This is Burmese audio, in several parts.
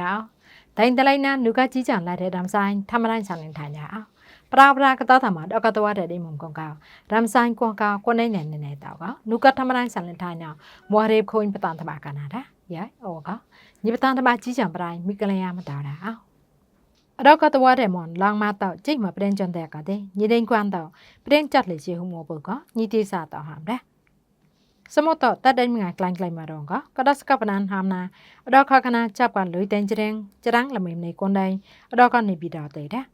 အောင်ဒိုင်တလိုက်နာနုကကြီးချန်လာတဲ့ဒမ်ဆိုင်ထမတိုင်းဆန်လင်ထိုင်ကြအောင်ပရာပရာကတော်သမာတော့ကတော်တဲ့ဒီမုံကောင်ကောဒမ်ဆိုင်ကွန်ကာကိုနေနေနေတော့ကနုကထမတိုင်းဆန်လင်ထိုင်နော်မွာရေခွင်းပတန်တမကနာတာရဲဩကညီပတန်တမကြီးချန်ပရိုင်းမိကလယာမတော်တာအောင်အတော့ကတော်တဲ့မွန်လောင်မတော့ကြိတ်မပရင်ကြွန်တဲ့ကတဲ့ညီဒိန်ကွမ်တော့ပရင်ကြက်လေရှိဟုမောပုကညီတိစာတော့ဟမ်တဲ့ สมอต่อตัดได้มึงไงกลางไกลมาดองก็ก็ดัสกับนันหามนาดอกข้าคณะจับกันลุยเต็นเจริงจรังละเมมในคนใดดอกก็ในบิดาเตะ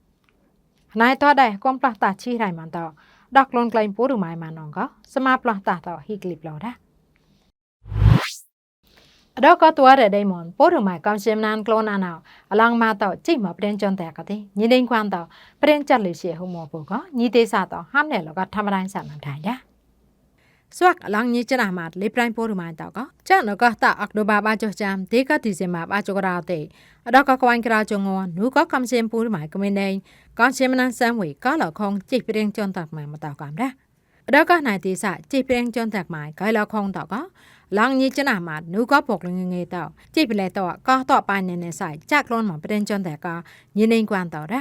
นายต่อได้กองปลาตาชี้ไรมันต่อดอกลนไกลปูดูไม้มานองก็สมาปลาตาต่อฮิกลิบเราได้ดอกก็ตัวเดดมอนปูดูไม้กำเชมนานโกลนานาวลังมาต่อจิ้มมาเปลี่ยนจนแต่ก็ทีนี่เด้งความต่อเปลี่ยนจัดหรือเสียหัวหมอปูก็นี่เตะสาต่อห้ามเนี่ยเราก็ทำอะไรสามทางได้ วักลังนี้จะนามาเลปรายโพรุมานตาก็จะนก็ตาอักดบาบาจจามเดกติเซมาบาจกราเตอดอกก็กวนกราจงอนูก็คำเซมปูรุมายก็ไม่ได้ก่อนเซมนันซัมวีก็หลอกคงจิเรียงจนตักมามาตากามได้อดอกก็นายติสะจิเรียงจนตักมาก็หลอกคงตาก็ลังนี้จะนามานูก็ปกลงเงยตาจิเปเลตก็ต่อไปในในสายจากลนหมอนมาเป็นจนแต่ก็ยินเองกวนต่อได้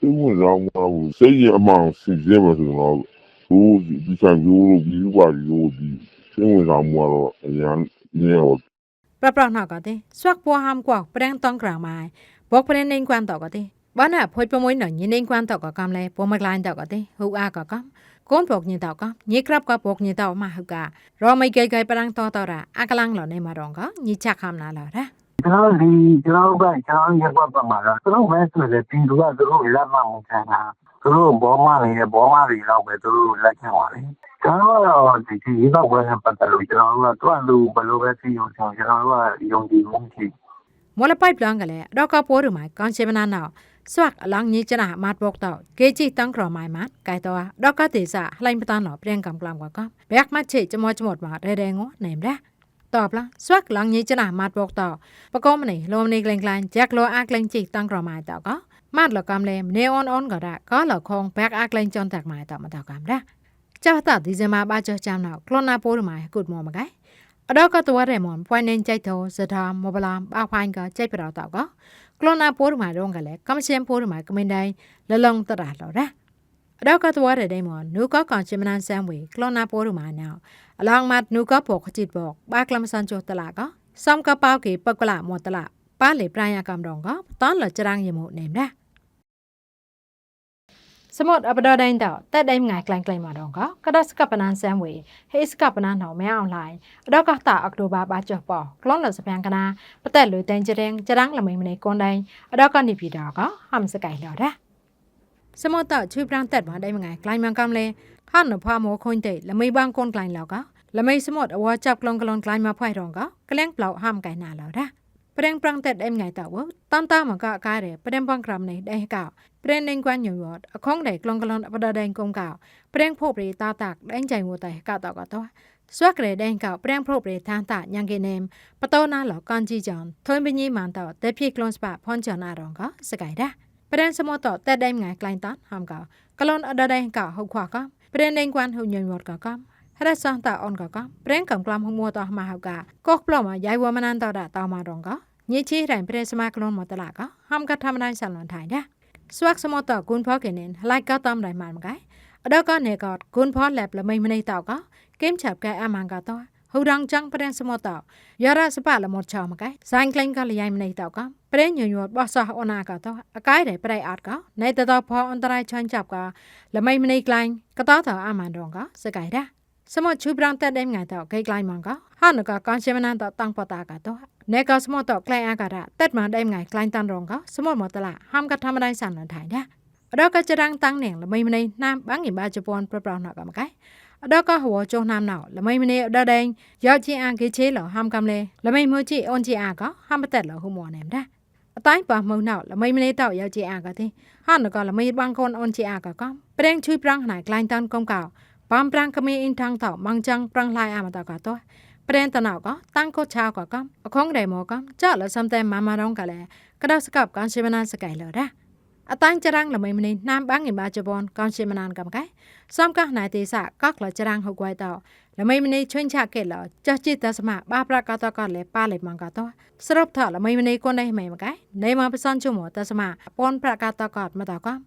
Segundo algo, algo. Sei, irmão, se gema, segundo. Uzi, bisan yoro bi wa yo bi. Segundo algo, yan, yan. ปรับรองหน่อก็ได้สวักปัวหามกวกแปรงตองกลางไม้บอกประเด็นในความต่อก็ได้บ้านอ่ะพดประมวยหน่อยยินในความต่อก็กำเลยปัวมากลายต่อก็ได้หูอาก็กำก้นปกยินต่อก็ยิครับก็ปกยินต่อมาหูกาเราไม่เกยเกยปรังต่อต่อละอากลังหล่อในมารองก็ยิจักคำนาหล่อละ ကျွန်တော်ဒီကျွန်တော်ကကျွန်တော်ရက်ကွက်ပတ်မှာတော့သူတို့ပဲဆိုလေတင်သူကသူတို့လက်မမှုချင်တာသူတို့ဘောမနေတယ်ဘောမတွေတော့ပဲသူတို့လက်ချင်ပါလေကျွန်တော်ကတော့ဒီဒီရက်ကွက်နဲ့ပတ်သက်လို့ကျွန်တော်တို့ကသူ့အလူဘယ်လိုပဲသိအောင်ကျွန်တော်တို့ကယုံကြည်မှုရှိမောလပိုက်ပလန်ကလေးတော့ကပိုးရမိုင်ကန်ချေမနာနောက်ဆွတ်အလောင်းညချနာမတ်ဘောက်တော့ကေချီတန်ကရမိုင်မတ်ကဲတော့တော့ကတိစာလှိုင်းပတန်းတော့ပြန်ကမ်ကလမ်ကကဘက်မတ်ချေချမောချမော့မှာရဲရဲငောနိုင်တယ် ตอบละสวักหลังนี้จะนามาดบอกต่อปะกอมนี่ลมนี่กลางๆแจ็คโลอากลางจิกตั้งกรอมาต่อก็มาดละกำเลมเนออนออนก็ได้ก็ละคงแบกอากลางจนแตกมาต่อมาต่อกำได้เจ้าตัดดิเซมาบาเจอจามนาวคลอนาโปรมากุดมอมาไกအတော့ကတော်ရဲမွန်ပွိုင်းနေကြိုက်တော့စတာမဘလာဘာဖိုင်းကကြိုက်ပြတော့တော့ကကလောနာပိုးမှာတော့ကလည်းကမရှင်ပိုးမှာကမင်းတိုင်းလလုံတရလော်ရအတော့ကတော်ရဲဒိမွန်နုကကောင်ချင်မနန်ဆမ်ဝေကလောနာပိုးမှာနောက် ឡងម៉ាត់នូក៏ពកជីតបកបាក្លំសានចុះតឡាក៏សំកប៉ៅគេបកឡាមតឡាប៉ាលេប្រាយកម្មរងក៏តនលចរាងយមោណេមណាសមុទ្រអបដដេងតតែដេមងាយក្លែងក្លែងមករងក៏កដស្កបណានសាមវីហេស្កបណានហៅមែអនឡាញដកកតាអកតូបាបាចុះប៉ក្លងលសភាំងកណាបតែលុយតែងចរៀងចរាងលមីមនីកូនដេងដកកនិពីដកក៏ហំសកៃលរ៉ាសមុទ្រជួយប្រាំងតែបានដេមងាយក្លែងមកកំលេខាននផមោខុញទេលមីបងកូនក្លែងលកក៏ ละไม่สมดอวจับกลองกลอนกลายมาพ่ายรองก็แกล้งเปล่าห้ามไก่นาแล้วนะประเด็นปรังเต็ดเอ็มไงแต่ว่าตอนตามันก็กลายเลยประเด็นปังกรำในได้กล่าวประเด็นเด้งกวนอยู่วอดของไหนกลองกลอนประเด็นกลมเก่าประเด็นพบเรตาตากแดงใจงูแต่เก่าต่อก็ตัวสวักเลยแดงกล่าวปรียงพรบเรทางตายังเกเนมประโตนาหลอกกันจีจอนทนเป็นยี่มันต่อแต่พี่กลอนสปะพอนจอนอารองก็สกายได้ประเด็นสมอต่อแต่ได้ไงไกลตันห้ามเก่ากลอนอดาแดงกล่าวหกขวาก็ประเด็นแดงกวนหุ่นยนต์วอดก็าก็ រះសងតអនក៏ក៏ប្រេងកំក្លាមហមួតអស់មកហៅកាកោះប្លមយាយវមណានតរតមករងក៏ញីជីរៃប្រេសមាក្លូនមកតឡាក៏ហំកថាមណៃសាលនថៃដែរស្វាក់សមតគុណផកេនេនឡៃក៏តំរៃម៉ានមកឯអដកនេកតគុណផលែបល្មីមណៃតក៏គឹមឆាប់កែអាម៉ាងក៏តហូរងចង់ប្រេងសមតយារ៉ាសប៉លមតឆោមកឯសាញ់ក្លែងក៏លយាយមណៃតក៏ប្រេងញញួតបោះសោះអូនណាក៏តអកាយរៃប្រៃអត់ក៏ណៃតតផអន្តរាយឆាញ់ចាប់ក៏ល្មីមណៃក្លែងក៏តតអាម៉ានរងក៏សកៃដែរ สมอชูบรังแต่เด้งไงต่อไกลๆมังก็ฮันก็กอนเชมนันต่อตั้งปตากะตัวเนก็สมอต่อไกลอากาศเต็ดมาเด้งไงไกลตันรองก็สมอหมดตละห้ามกระทำอะไรสั่นหลันถ่ายเนี่ยเราก็จะรังตั้งเหน่งละไม่มันในน้ำบังหิบาจปอนประปรองหนักกับมันไกដកហួចុះណាមណៅល្មីម្នេះដដែងយកជីអាគេជេលហាំកំលេល្មីមើជីអូនជីអាកហាំបតេតលហូមណែមដាអតៃប៉ះមើណៅល្មីម្នេះតយកជីអាកទេហានក៏ល្មីបងកូនអូនជីអាកកំប្រេងជួយប្រងណៃក្លាញ់តានកុំកោ ប៉មប្រាំងក្មីអ៊ីនថងតោម៉ងចង់ប្រាំងឡាយអាមតកតោប្រេនតណៅកតាំងកោឆៅកកំអខងរៃមកកំចលសំតែម៉ាម៉ារងកលែកដោស្កបកងជីវណានស្កៃលរ៉ាអតាំងចរាំងល្មៃម្នេះណាមបាំងអ៊ីបាជប៉ុនកងជីវណានកំកែសំកោណៃទេសៈកកលចរាំងហុកវៃតោល្មៃម្នេះជួយឆាកេលចោះជីតសមៈបាប្រកតកលែប៉ាលៃម៉ងកតោស្របថល្មៃម្នេះគូនណៃម៉ែមកែណៃមកបសនជុំតសមៈពនប្រកតកតមតកកំ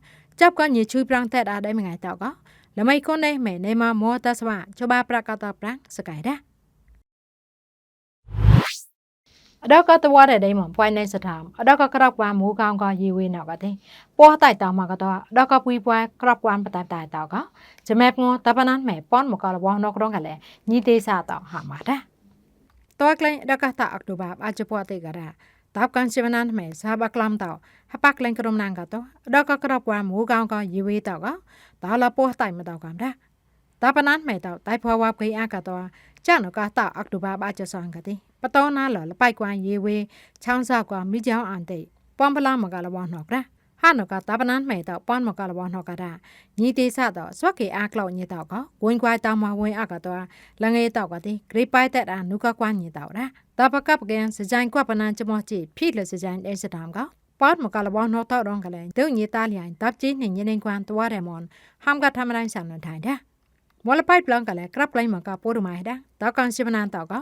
ចាប់កញជួយប្រាំងតែដាដៃមួយថ្ងៃតក លមៃកូនណេមែណេម៉ាម៉ូតាសវ៉ាចបាប្រកតប្រាំងសកៃដាអដកតវ៉ារដេមពួយណេសថាមអដកក្របវ៉ាមូកងកយីវីណកទេពោះតៃតមកតដកពួយពួយក្របវ៉ាបតៃតៃតកចមែបងតបណានមែប៉ុនមកលវណករងកលែញីទេសាតហមតាតើក្លែងដកតអកតូបាបអាចពោះទេការ៉ា ကတော့အတော့ကပွီပွိုင်းကရောက်ကွာပတိုင်တိုင်တော့ကဂျမဲငေါတပနန်မဲပွန်မကလဘောနောက်ကတော့ကလည်းညီသေးစားတော့ဟာမှာတာတော့ကလိုင်းအတော့ကတာအောက်တိုဘာအချပွားတဲ့ကရာတောက်ကန်စီမနန်မဲစာဘကလမ်တော့ဟပကလင်ကရုံနန်ကတော့အတော့ကကရောက်ကွာမူကောင်းကရေဝေးတော့ကဒါလာပေါ်တိုင်မတော့ကမ်ဒါတပနန်မဲတော့တိုင်ဖွာဝါခေအကတော့ကြာနကတာအောက်တိုဘာအချဆောင်ကတဲ့ပတော်နာလလပိုက်ကွမ်ရေဝေးချောင်းဆောက်ကမိကြောင်အန်တဲ့ပွန်ပလာမကလဘောနော်ကရာ ဟာနကတပနန်မဲတော့ပွန်မကလဘောနော်ကရာညီတေဆတော့စွက်ကေအားကလောက်ညတော့ကဝင်ကွိုင်တောင်မဝင်အကတော့လငယ်တော့ကတဲ့ဂရိပိုက်တဲ့အာနုကကွမ်ညတော့ရာတပကပ်ကန်စကြိုင်ကွပနန်ချမောချီဖိလစကြိုင်အဲစတမ်ကပတ်မကလဘောနော်တော့တော့ကလည်းဒုညတာလျင်တပ်ကြီးနေညနေကွမ်တွားရမွန်ဟမ်ကထမတိုင်းဆန်နထိုင်တဲ့ဝလပိုက်ပလန်ကလည်းကရပ်လိုင်းမကပိုးရမိုင်ဒါတောက်ကန်ရှိမနန်တော့က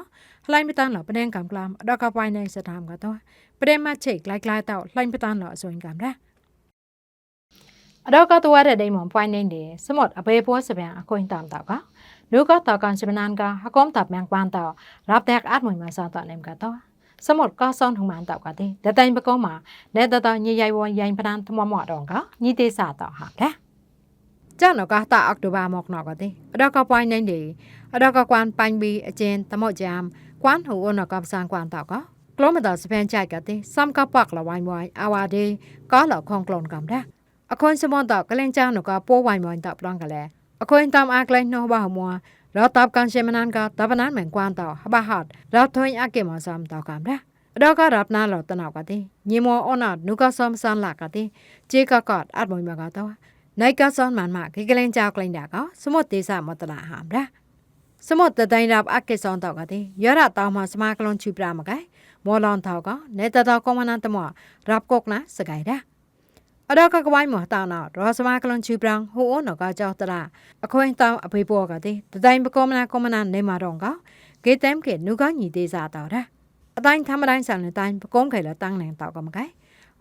လှိုင်းမတန်းတော့ပဒင်ကံကလမ်အတော့ကပိုင်နေစတမ်ကတော့ပဒင်မချိတ်လိုက်လိုက်တော့လှိုင်းပတန်းတော့အစွင်ကံဒါ အတော့ကတော့တဲ့ဒိမွန်ပွိုင်းနေတယ်စမတ်အဘေပေါ်စပြန်အကွင်းတမ်တော့ကလူကတော့ကန်ရှိမနန်ကဟကုမ်တပ်မြန်ကွမ်တော့ရပ်တက်အတ်မွင်မဆာတော့နေကတော့สมดก็ซ่อนหุมันตอกกะติแต่တိုင်ပကောမှာနေတတညရိုင်ဝရိုင်ပဒန်တမမော့တော့ကညီတေစာတော့ဟာတဲ့ကြောက်တော့ကတာအောက်တိုဘာမော့နော်ကတိအတော့ကပွိုင်းနေတယ်အတော့ကကွမ်ပိုင်ဘီအကျင်းတမော့ဂျမ်ကွမ်ဟူအနကပစန်ကွမ်တော့ကကလောမတာစပန်ချိုက်ကတိစမ်ကပတ်လဝိုင်းဝိုင်းအဝါဒီကာလခေါင်ကလွန်ကမ်တဲ့ အခွန်စမန်တော့ကလင်ချာနကပိုးဝိုင်းဝိုင်းတော့ပလန်ကလေးအခွန်တမ်အကလိုင်းနောဘာမွာเราตอบกันเชมนันก็ตอบนั้นเหมือนกวนต่อฮบาฮัดเราทนอาเกมอซอมต่อกันเด้အတော့ကရပ်နာလောတနောက်ကတိညီမောအနနုကဆမ်ဆန်လာကတိဂျေကကတ်အတ်မွိမကတော့နိုင်ကဆန်မန်မခေကလင်ကြောက်ကလင်တာကစမတ်တေစာမတလာဟမ်ဒါစမတ်တတိုင်းရပ်အကေဆောင်တော့ကတိရရတောင်းမစမကလွန်ချူပရာမကဲမောလွန်ထောက်ကနေတတော်ကောမနန်တမောရပ်ကောကနာစကိုင်ဒါ အတော့ကကဝိုင်းမောတာနော်ရောစမကလွန်ချူပရန်ဟိုအနကကြောက်တရာအခွင့်တောင်းအဖေပေါ်ကတိတတိုင်းပကောမနာကောမနန်နေမာတော့ကဂေတမ်ကေနုကညီသေးစာတော့ဒါအတိုင်းသမတိုင်းဆန်တဲ့တိုင်းပကုံးခဲလာတန်းနေတော့ကမကဲ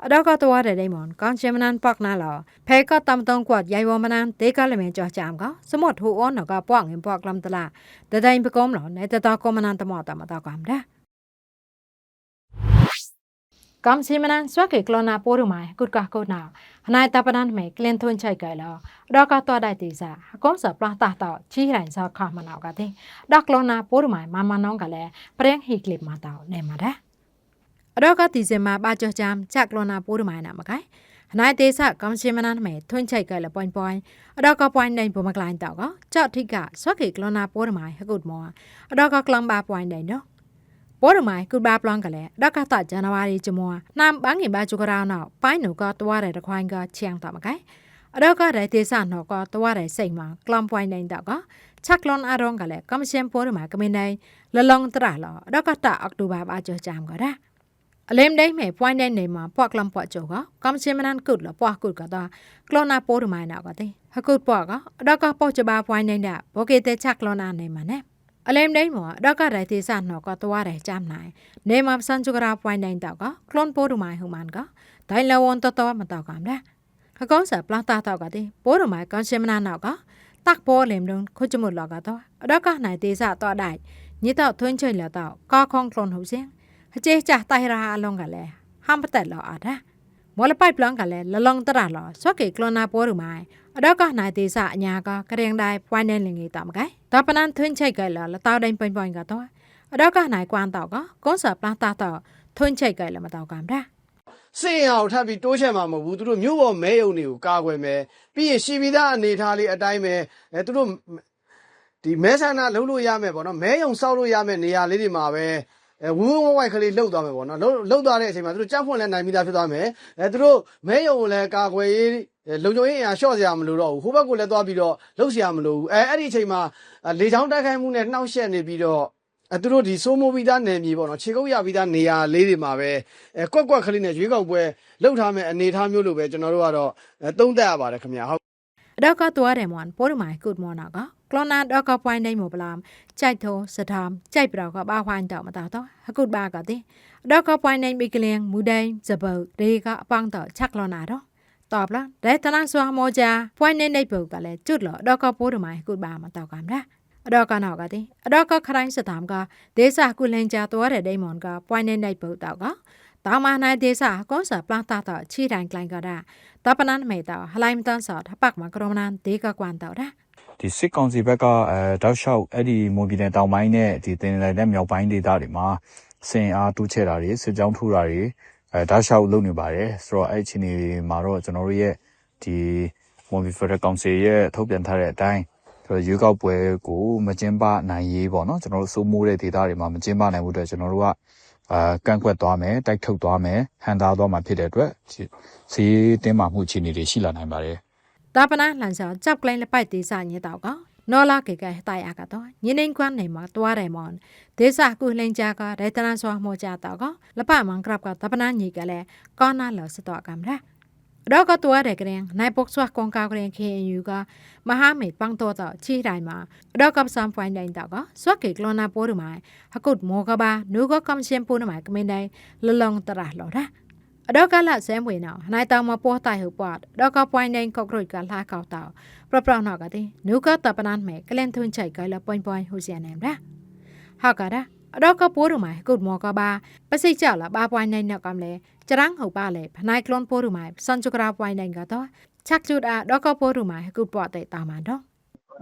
အတော့ကတော့တဲ့ဒိမွန်ကန်ချမနန်ပတ်နာလောဖဲကတမ်တုံကွတ်ရိုင်ဝမနန်တေကလမေကြောချမ်ကစမတ်ဟူအောနကပွားငင်ပွားကလမ်တလာတဲ့တိုင်းပကုံးလောနေတတော်ကမနန်တမောတမတော့ကမ်ဒါကမ်စီမနန်ဆွကေကလနာပိုရမိုင်ကုတ် កំស៊ីមណានស្វាកេក្លណាពូរុម៉ៃគុតកោះកោណៅណៃតាបណានមេក្លៀនធុនឆៃកែឡោដកកតដៃទីសាកុំសប្រះតះតជីរៃសខមណៅកាទេដកក្លណាពូរុម៉ៃម៉ាម៉ាណងកលែប្រេងហ៊ីក្លីបម៉ាតៅណែម៉ារ៉ាដកកទីសេម៉ាបាចោះចាមចាក់ក្លណាពូរុម៉ៃណាមកែណៃទេសាកំស៊ីមណានមេធុនឆៃកែលប៉ុញប៉ុញដកកប៉ុញដៃពូមកក្លាញ់តកចោះធីកស្វាកេក្លណាពូរុម៉ៃហគុតម៉ោដកកក្លំបាប៉ុញដៃណោ ပေါ်ရမိုင်ကုဘာပလန်ကလည်းဒကတာဇန်နဝါရီကျမောနမ်ဘန်းငင်ဘာဂျူကရာနောက်ပိုင်းနုကတွားတဲ့တခွိုင်းကချီယံတမကိုင်အတော့ကရဲတေဆာနော်ကတွားတဲ့စိတ်မှာကလမ်ပွိုင်းနိုင်တော့ကချက်လွန်အရောင်းကလည်းကမရှင်ပေါ်ရမိုင်ကမင်းနိုင်လလောင်တရလောဒကတာအောက်တိုဘာဘာကြောချမ်ကရာအလင်းဒိမဲပွိုင်းတဲ့နေမှာပွားကလမ်ပွားကြောကကမရှင်မနန်ကုတ်လပွားကုတ်ကတော့ကလောနာပေါ်ရမိုင်နောက်ကတဲ့ဟကုတ်ပွားကအတော့ကပေါချဘာပွိုင်းနေတဲ့ဘောကေတဲ့ချက်လောနာနေမှာနဲ့ အလမ်ဒိမောဒကရိုင်တေဆာနောကတွားရဲကြမ်းနိုင်နေမစန်ချူကရာပွိုင်းနိုင်တော့ကကလွန်ပိုရမိုင်ဟူမန်ကဒိုင်လဝန်တတော်မတော့ကမ်လားခကောင်းစပလာတာတော့ကတဲ့ပိုရမိုင်ကန်ရှမနာနောက်ကตักပေါ်လင်လုံးခုချမလောကတော့အဒကနိုင်တေဆာတော့ဒိုင်ညစ်တော့ထွင်းချွိလတော့ကာခေါင်ကလွန်ဟုတ်စင်အကျေချတိုင်ရာအလုံးကလည်းဟမ်ပတက်လောအားဒါမော်လပိုက်ပလန်ကလည်းလလောင်တရလောစော့ကေကလနာပေါ်ရမိုင် အတော့ကနိုင်သေးစအညာကကရင်တိုင်းပွိုင်းနေလင်ကြီးတမကဲတပနန်ထွင်းချိတ်ကလာလတောက်တိုင်းပွိုင်းပွိုင်းကတော့အတော့ကနိုင်ကွမ်တော့ကကွန်ဆာပလာတာတော့ထွင်းချိတ်ကလည်းမတော့ကမ်ဒါစင်အောင်ထပ်ပြီးတိုးချက်မှာမဟုတ်ဘူးသူတို့မြို့ပေါ်မဲယုံတွေကိုကာကွယ်မယ်ပြီးရင်ရှီဗီသားအနေထားလေးအတိုင်းပဲအဲသူတို့ဒီမဲဆန္ဒလုံးလို့ရမယ်ပေါ့နော်မဲယုံစောက်လို့ရမယ်နေရာလေးတွေမှာပဲအဲဝူးဝူးဝိုက်ကလေးလှုပ်သွားမယ်ပေါ့နော်လှုပ်လှုပ်သွားတဲ့အချိန်မှာသူတို့ကြက်ဖွင့်လဲနိုင်ပြီးသားဖြစ်သွားမယ်အဲသူတို့မဲယုံကိုလည်းကာကွယ်ရေးအဲ လုံခြုံရေးအရာရှော့စရာမလိုတော့ဘူးဟိုဘက်ကိုလည်းသွားပြီးတော့လှုပ်စရာမလိုဘူးအဲအဲ့ဒီအချိန်မှာအဲလေချောင်းတိုက်ခိုက်မှုနဲ့နှောက်ယှက်နေပြီးတော့အဲသူတို့ဒီစိုးမိုးပြီးသားနယ်မြေပေါ့နော်ခြေကုပ်ရပြီးသားနေရာလေးတွေမှာပဲအဲကွက်ကွက်ကလေးနဲ့ရွေးကောက်ပွဲလှုပ်ထားမဲ့အနေအထားမျိုးလိုပဲကျွန်တော်တို့ကတော့အဲသုံးသပ်ရပါတယ်ခင်ဗျာဟုတ်အတော့ကသွားတယ်မွန်ပိုရမိုင်ကုတ်မောနာကကလောနာတော့ကပွိုင်းနိုင်မပလမ်ကြိုက်သောစထမ်ကြိုက်ပြောကဘာဝိုင်းတော့မတော်တော့ဟကုတ်ဘာကတဲ့အတော့ကပွိုင်းနိုင်မိကလင်းမူဒိုင်းဇဘုတ်ရေကအပန်းတော့ချက်လောနာတော့ ตอบละได้ตะนันสวาโมจาပွိုင်းနေနေပုတ်ကလည်းจุดလောတော့ကပိုးရမိုင်ကုတ်ဘာမတော့ကမ်လားအတော့ကနောက်ကတဲ့အတော့ကခရိုင်းစတမ်ကဒေစာကုလင်ကြသွားတဲ့ဒိမွန်ကပွိုင်းနေနေပုတ်တော့ကတောင်မနိုင်ဒေစာကောစာပလန်တာတော့ချီတိုင်းကလိုင်းကတာတပနန်မေတာဟလိုက်မတန်ဆော့ထပတ်မကရမနန်ဒေကကွမ်တော့တာ ဒီစစ်ကောင်စီဘက်ကအဲတောက်လျှောက်အဲ့ဒီမွန်ပြည်နယ်တောင်ပိုင်းနဲ့ဒီတင်နယ်နဲ့မြောက်ပိုင်းဒေသတွေမှာစင်အားတိုးချဲ့တာတွေစစ်ကြောင်းထိုးတာတွေ အဲဒါရှောက်လုပ်နေပါတယ်ဆိုတော့အဲ့ဒီအခြေအနေမှာတော့ကျွန်တော်တို့ရဲ့ဒီ Monvi Federal Council ရဲ့ထုတ်ပြန်ထားတဲ့အတိုင်းဆိုတော့ရွေးကောက်ပွဲကိုမကျင်းပနိုင်ရေးပေါ့နော်ကျွန်တော်တို့စိုးမိုးတဲ့ဒေသတွေမှာမကျင်းပနိုင်မှုအတွက်ကျွန်တော်တို့ကအာကန့်ကွက်သွားမယ်တိုက်ထုတ်သွားမယ်ဟန်တာသွားမှာဖြစ်တဲ့အတွက်စီးတင်းမာမှုအခြေအနေတွေရှိလာနိုင်ပါတယ်တာပနာလန်ဆောင်ကြောက်ကလိုင်းလက်ပိုက်ဒေသညေတောက်က နော်လာကေကဲတိုင်အကတော့ညင်းနေကွမ်းနေမှာတွားတယ်မွန်ဒေစာကုလင်ကြကဒေတနန်ဆွာမောကြတော့ကလပမန်ကရပ်ကတပနာညီကလည်းကောနာလောစတော့ကမ်ရာတော့ကတွားတယ်ကရင်နိုင်ပုတ်ဆွာကွန်ကာကရင်ခေယူကမဟာမေပန်းတော့တော့ချီတိုင်းမှာတော့ကပ်ဆမ်ပွိုင်းတိုင်းတော့ကဆွတ်ကေကလောနာပိုးရမိုင်ဟကုတ်မောကဘာနုကကမ်ရှင်ပိုးနမိုင်ကမင်းတိုင်းလလုံတရလော်ရာ အတော့ကလဆဲမွေနော်ဟနိုင်တောင်မပေါ်တိုင်ဟုတ်ပွားတော့ကပွိုင်းနိုင်ကော့ကရိုတ်ကလာကောက်တော့ပရပရနော်ကတဲ့နုကတပနန်မဲကလန်ထွန်းချိုက်ကလပွိုင်းပွိုင်းဟိုစီယနမ်ရာဟာကဒါအတော့ကပိုးရမိုင်ကုတ်မောကဘာပစိတ်ကြလာဘာပွိုင်းနိုင်နော်ကမလဲကြရန်းဟုတ်ပါလေဖနိုင်ကလွန်ပိုးရမိုင်စန်ချကရာပွိုင်းနိုင်ကတော့ချက်ချူဒါတော့ကပိုးရမိုင်ကုတ်ပွားတဲ့တာမန်တော့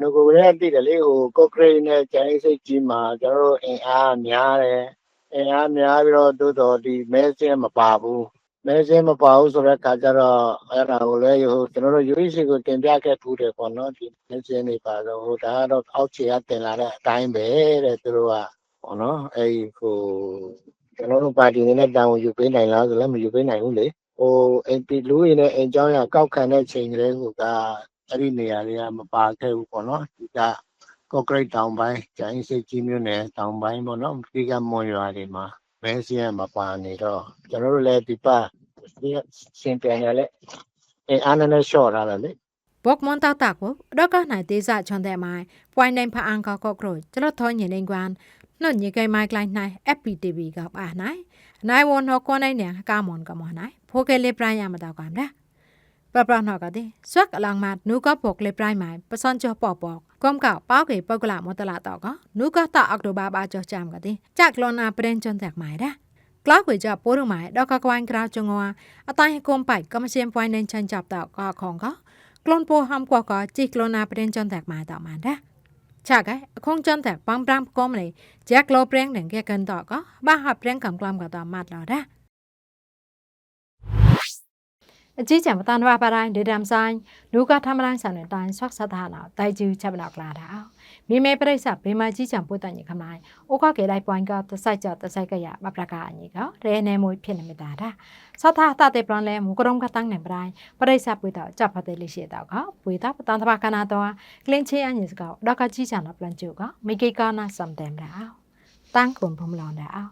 ငကိုကလေးကတည်တယ်လေဟိုကော့ကရိတ်နဲ့ကျိုင်းစိတ်ကြီးမှာကျွန်တော်တို့အင်အားများတယ်အင်အားများပြီးတော့တိုးတော်ဒီမဲစင်းမပါဘူး မဲစင်းမပါဘူးဆိုတော့ခါကျတော့အဲ့ဒါကိုလည်းဟိုကျွန်တော်တို့ UEC ကိုတင်ပြခဲ့ထူးတယ်ပေါ့နော်ဒီမဲစင်းတွေပါတော့ဟိုဒါကတော့အောက်ခြေကတင်လာတဲ့အတိုင်းပဲတဲ့သူတို့ကပေါ့နော်အဲ့ဒီဟိုကျွန်တော်တို့ပါတီနေနဲ့တာဝန်ယူပေးနိုင်လားဆိုလည်းမယူပေးနိုင်ဘူးလေဟို MP လူရင်းနဲ့အင်ကြောင်းရကောက်ခံတဲ့ချိန်ကလေးကအဲ့ဒီနေရာတွေကမပါခဲ့ဘူးပေါ့နော်ဒီကကော့ကရိတ်တောင်ပိုင်းကျိုင်းစိတ်ကြီးမြို့နယ်တောင်ပိုင်းပေါ့နော်ဒီကမွန်ရွာတွေမှာ မဲစီရမပါနေတော့ကျွန်တော်တို့လည်းဒီပါဒီစင်ပြန်ရလဲအဲအားနည်းနဲ့ရှော့ထားတယ်လေ บอกมอนตาตากบ่ดอกก็ไหนเตซ่าชอนแต่ไม้ปวยในพะอังก็ก็กรจลอทอညနေกวนနှုတ်ညိကဲမိုက်ကလိုင်းနိုင် FPTV ကပါနိုင်နိုင်ဝန်ဟောကွန်နိုင်နေကာမွန်ကမနိုင်ဖိုကဲလေပရိုင်ရမတော့ကမ်ဒါပပနောကတဲ့ဆွက်အလောင်မတ်နုကပုတ်လေပရိုင်မိုင်ပစန်ချောပေါပေါကွမ်ကပေါ ปะปะหนอกะดิสวกลางมานูก็ปกเลยปลายหมายปะซอนจอปอปอกกอมกะป้าเกปกละมอตละตอกะนูก็ตะอักโดบาบาจอจามกะดิจักลอนาเปรนจนแตกหมายดะกล้าคุยจับปูรุหมายดอกกะกวางกราวจงัวอตายให้กมไปก็มาเชียมปอยเนนชันจับตอกะของก็กลอนปูหำกว่ากอจิกลอนาเปรนจนแตกหมายตอมาดะឆាកែខងចន់តែបំប្រាំកុំនេះជាក្លោប្រេងនឹងគេកិនតកបាហាប្រេងកំក្លាំក៏តមាត់ឡរ៉ា အကြီးကျယ်မတန်ဘာပါတိုင်းဒေဒမ်ဆိုင်လူကထမလိုင်းဆန်တဲ့တိုင်းဆွတ်ဆတ်တာနာတိုင်ကျူချက်မလောက်လာတာမိမေပရိစ္ဆဘေမကြီးချံပွတ်တန်ညခမိုင်းအိုကကေလိုက်ပွိုင်းကတဆိုင်ကြတဆိုင်ကရမပရကအညီကရဲနေမွေဖြစ်နေမတာတာစသတာတေပလန်လဲမူကရုံကတန်းနေပတိုင်းပရိစ္ဆပွေတော့ကြပ်ဖတဲ့လိရှိတော့ကပွေတော့ပတန်တဘာကနာတော့ကလင်းချေအညီစကောဒေါကကြီးချံတော့ပလန်ကျူကမိကေကာနာစမ်တယ်မလားတန်းကွန်ဖုံလောင်းတဲ့အောင်